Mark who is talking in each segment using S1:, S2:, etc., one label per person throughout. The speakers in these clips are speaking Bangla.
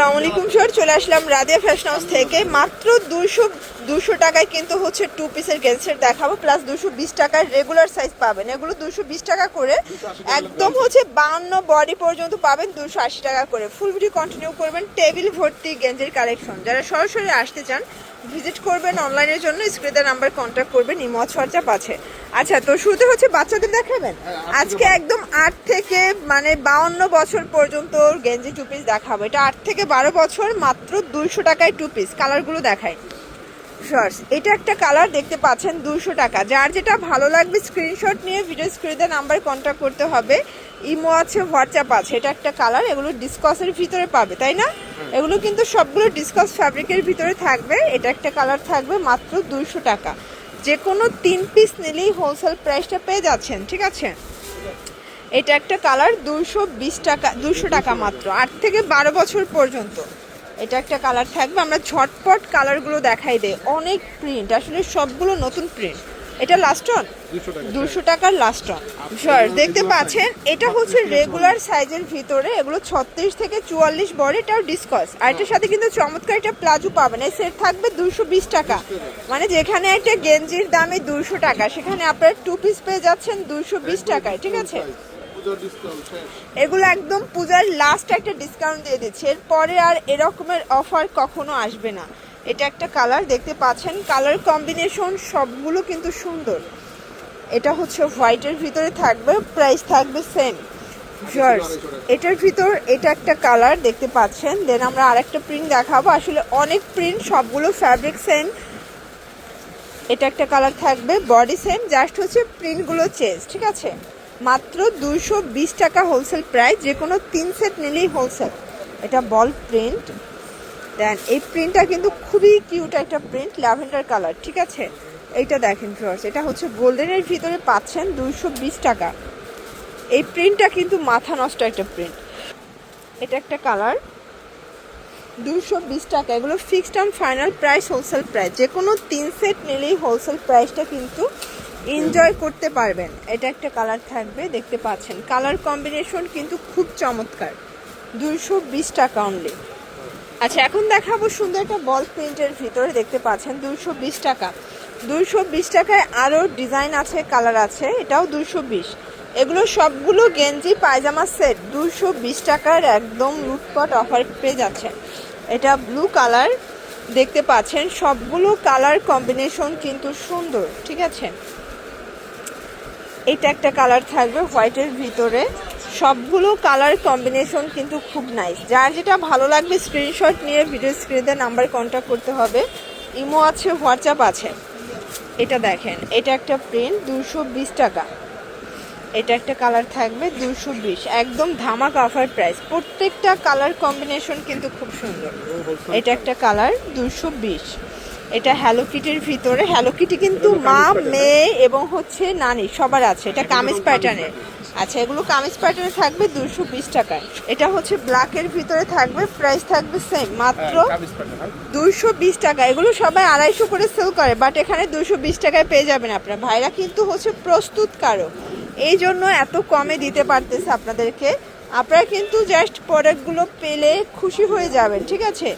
S1: আসসালামু আলাইকুম স্যার চলে আসলাম রাদিয়া ফ্যাশন হাউস থেকে। মাত্র দুশো দুশো টাকায় কিন্তু হচ্ছে টু পিসের গেন্সের দেখাবো প্লাস দুশো বিশ টাকার রেগুলার সাইজ পাবেন। এগুলো দুশো বিশ টাকা করে একদম হচ্ছে বান্ন বডি পর্যন্ত পাবেন দুশো আশি টাকা করে। ফুল ভিডিও কন্টিনিউ করবেন টেবিল ভর্তি গেঞ্জের কালেকশন যারা সরাসরি আসতে চান ভিজিট করবেন অনলাইনের জন্য স্ক্রিনের নাম্বার কন্ট্যাক্ট করবেন ইমজ খরচা পাচ্ছে আচ্ছা তো শুরুতে হচ্ছে বাচ্চাদের দেখাবেন? আজকে একদম আট থেকে মানে বাউন্ন বছর পর্যন্ত গেঞ্জি টু পিস দেখাবো। এটা আট থেকে বারো বছর মাত্র দুইশো টাকায় টু পিস কালারগুলো দেখায় শর্টস এটা একটা কালার দেখতে পাচ্ছেন দুশো টাকা। যার যেটা ভালো লাগবে স্ক্রিনশট নিয়ে ভিডিও স্ক্রিনে নাম্বার কন্ট্যাক্ট করতে হবে। ইমো আছে হোয়াটসঅ্যাপ আছে। এটা একটা কালার এগুলো ডিসকসের ভিতরে পাবে তাই না? এগুলো কিন্তু সবগুলো ডিসকস ফ্যাব্রিকের ভিতরে থাকবে। এটা একটা কালার থাকবে মাত্র দুইশো টাকা। যে কোনো তিন পিস নিলেই হোলসেল প্রাইসটা পেয়ে যাচ্ছেন ঠিক আছে? এটা একটা কালার দুশো বিশ টাকা দুশো টাকা মাত্র। আট থেকে বারো বছর পর্যন্ত। এটা একটা কালার থাকবে। আমরা ঝটপট কালারগুলো দেখাই দেই। অনেক প্রিন্ট আসলে সবগুলো নতুন প্রিন্ট এটা লাস্ট অন দুশো টাকার লাস্ট অন শর দেখতে পাচ্ছেন এটা হচ্ছে রেগুলার সাইজের ভিতরে এগুলো ছত্রিশ থেকে চুয়াল্লিশ বড় এটাও ডিসকস আর এটার সাথে কিন্তু চমৎকার একটা প্লাজো পাবেন। এই সেট থাকবে দুশো বিশ টাকা। মানে যেখানে একটা গেঞ্জির দামে দুশো টাকা সেখানে আপনারা টু পিস পেয়ে যাচ্ছেন দুশো বিশ টাকায় ঠিক আছে? এগুলো একদম পূজার লাস্ট একটা ডিসকাউন্ট দিয়ে দিচ্ছে। এরপরে আর এরকমের অফার কখনো আসবে না। এটা একটা কালার, দেখতে পাচ্ছেন? কালার কম্বিনেশন সবগুলো কিন্তু সুন্দর। এটা হচ্ছে হোয়াইটের ভিতরে থাকবে, প্রাইস থাকবে সেম। জার্স এটার ভিতর এটা একটা কালার, দেখতে পাচ্ছেন? দেন আমরা আরেকটা প্রিন্ট দেখাবো। আসলে অনেক প্রিন্ট সবগুলো ফ্যাব্রিক সেম এটা একটা কালার থাকবে বডি সেম জাস্ট হচ্ছে প্রিন্টগুলো চেঞ্জ ঠিক আছে? মাত্র বিশ টাকা হোলসেল প্রাইস যে কোনো তিন সেট নিলেই হোলসেল এটা বল প্রিন্ট দেন, এই প্রিন্টটা কিন্তু খুবই কিউট একটা প্রিন্ট ল্যাভেন্ডার কালার ঠিক আছে? এইটা দেখেন ফ্লোর্স এটা হচ্ছে গোল্ডেনের ভিতরে পাচ্ছেন দুইশো বিশ টাকা। এই প্রিন্টটা কিন্তু মাথা নষ্ট একটা প্রিন্ট এটা একটা কালার দুশো বিশ টাকা। এগুলো fixed and final price wholesale price যে কোনো তিন সেট নিলেই হোলসেল প্রাইসটা কিন্তু এনজয় করতে পারবেন। এটা একটা কালার থাকবে, দেখতে পাচ্ছেন। কালার কম্বিনেশন কিন্তু খুব চমৎকার দুশো বিশ টাকা অনলি আচ্ছা এখন দেখাবো সুন্দর একটা বল প্রিন্টের ভিতরে দেখতে পাচ্ছেন দুশো বিশ টাকা। দুশো বিশ টাকায় আরও ডিজাইন আছে, কালার আছে, এটাও দুশো বিশ। এগুলো সবগুলো গেঞ্জি, পায়জামা সেট দুশো বিশ টাকার একদম লুটপট অফার পেয়ে যাচ্ছে। এটা ব্লু কালার, দেখতে পাচ্ছেন, সবগুলো কালার কম্বিনেশন কিন্তু সুন্দর, ঠিক আছে? এটা একটা কালার থাকবে হোয়াইটের ভিতরে। সবগুলো কালার কম্বিনেশন কিন্তু খুব নাইস যার যেটা ভালো লাগবে স্ক্রিনশট নিয়ে ভিডিও স্ক্রিনে নাম্বার কন্ট্যাক্ট করতে হবে। ইমো আছে হোয়াটসঅ্যাপ আছে। এটা দেখেন, এটা একটা প্রিন্ট দুশো টাকা। এটা একটা কালার থাকবে দুশো বিশ। একদম ধামাক অফার প্রাইস প্রত্যেকটা কালার কম্বিনেশন কিন্তু খুব সুন্দর। এটা একটা কালার দুশো বিশ। এটা হ্যালো কিটির ভিতরে। হ্যালো কিটি কিন্তু মা মেয়ে এবং হচ্ছে নানি সবার আছে। এটা কামিজ প্যাটার্নের আচ্ছা এগুলো কামিজ প্যাটার্নে থাকবে দুশো বিশ টাকায়। এটা হচ্ছে ব্ল্যাকের ভিতরে থাকবে প্রাইস থাকবে সেম মাত্র দুশো বিশ টাকা। এগুলো সবাই আড়াইশো করে সেল করে বাট এখানে দুশো বিশ টাকায় পেয়ে যাবেন আপনার। ভাইরা কিন্তু হচ্ছে প্রস্তুতকারক। এই জন্য এত কমে দিতে পারতেছে আপনাদেরকে। আপনারা কিন্তু জাস্ট প্রোডাক্টগুলো পেলে খুশি হয়ে যাবেন, ঠিক আছে?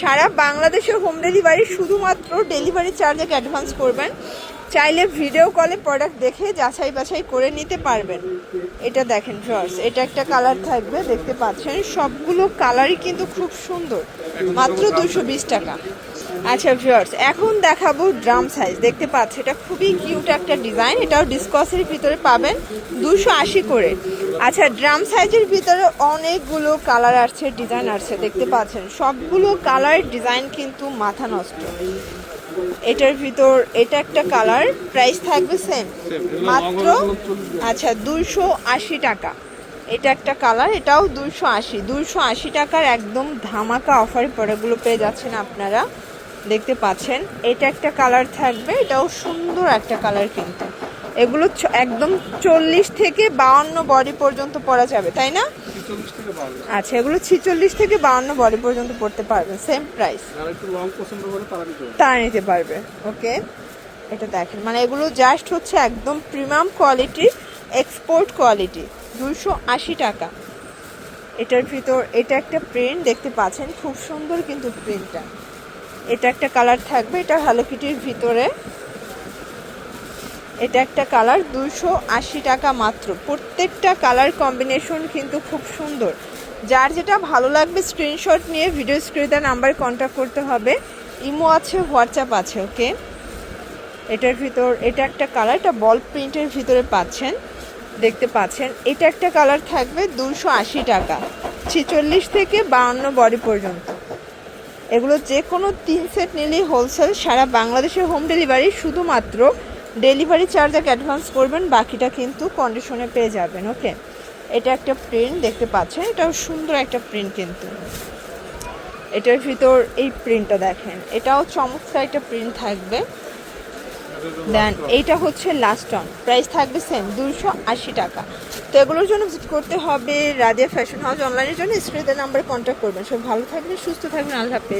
S1: সারা বাংলাদেশে হোম ডেলিভারি শুধুমাত্র ডেলিভারি চার্জে অ্যাডভান্স করবেন। চাইলে ভিডিও কলে প্রোডাক্ট দেখে যাচাই বাছাই করে নিতে পারবেন। এটা দেখেন ফ্রস এটা একটা কালার থাকবে, দেখতে পাচ্ছেন। সবগুলো কালারই কিন্তু খুব সুন্দর, মাত্র দুশো টাকা। আচ্ছা ভিউয়ার্স এখন দেখাবো ড্রাম সাইজ দেখতে পাচ্ছি এটা খুবই কিউট একটা ডিজাইন এটাও ডিসকসের ভিতরে পাবেন দুশো আশি করে। আচ্ছা ড্রাম সাইজের ভিতরে অনেকগুলো কালার আসছে ডিজাইন আসছে দেখতে পাচ্ছেন। সবগুলো কালার ডিজাইন কিন্তু মাথা নষ্ট। এটার ভিতর এটা একটা কালার প্রাইস থাকবে সেম মাত্র আচ্ছা দুশো আশি টাকা। এটা একটা কালার এটাও দুশো আশি। দুশো আশি টাকার একদম ধামাকা অফার পরেগুলো পেয়ে যাচ্ছেন আপনারা। দেখতে পাচ্ছেন। এটা একটা কালার থাকবে এটাও সুন্দর একটা কালার কিন্তু। এগুলো একদম চল্লিশ থেকে বাউন্ন বডি পর্যন্ত পরা যাবে তাই না? আচ্ছা এগুলো ছিচল্লিশ থেকে বাউন্ন বডি পর্যন্ত পড়তে পারবেন সেম প্রাইস তারা নিতে পারবে। ওকে? এটা দেখেন মানে এগুলো জাস্ট হচ্ছে একদম প্রিমিয়াম কোয়ালিটি এক্সপোর্ট কোয়ালিটি দুশো আশি টাকা। এটার ভিতর এটা একটা প্রিন্ট দেখতে পাচ্ছেন খুব সুন্দর কিন্তু প্রিন্টটা এটা একটা কালার থাকবে, এটা হ্যালো কিটির ভিতরে। এটা একটা কালার দুশো আশি টাকা মাত্র। প্রত্যেকটা কালার কম্বিনেশন কিন্তু খুব সুন্দর। যার যেটা ভালো লাগবে স্ক্রিনশট নিয়ে ভিডিও স্ক্রিনে নাম্বার কন্ট্যাক্ট করতে হবে। ইমো আছে হোয়াটসঅ্যাপ আছে ওকে এটার ভিতর, এটা একটা কালার, এটা বল প্রিন্টের ভিতরে পাচ্ছেন, দেখতে পাচ্ছেন। এটা একটা কালার থাকবে দুশো আশি টাকা। ছেচল্লিশ থেকে বাউন্ন বডি পর্যন্ত। এগুলো যে কোনো তিন সেট নিলেই হোলসেল সারা বাংলাদেশের হোম ডেলিভারি শুধুমাত্র ডেলিভারি চার্জ এক অ্যাডভান্স করবেন, বাকিটা কিন্তু কন্ডিশনে পেয়ে যাবেন ওকে এটা একটা প্রিন্ট দেখতে পাচ্ছেন? এটাও সুন্দর একটা প্রিন্ট কিন্তু। এটার ভিতর এই প্রিন্টটা দেখেন। এটাও চমৎকার একটা প্রিন্ট থাকবে। দেন এইটা হচ্ছে লাস্ট অন প্রাইস থাকবে সেম দুশো আশি টাকা। তো এগুলোর জন্য ভিজিট করতে হবে রাজিয়া ফ্যাশন হাউস অনলাইনের জন্য। স্ক্রিনের নাম্বারে কন্ট্যাক্ট করবেন। সব ভালো থাকবেন, সুস্থ থাকবেন। আল্লাহ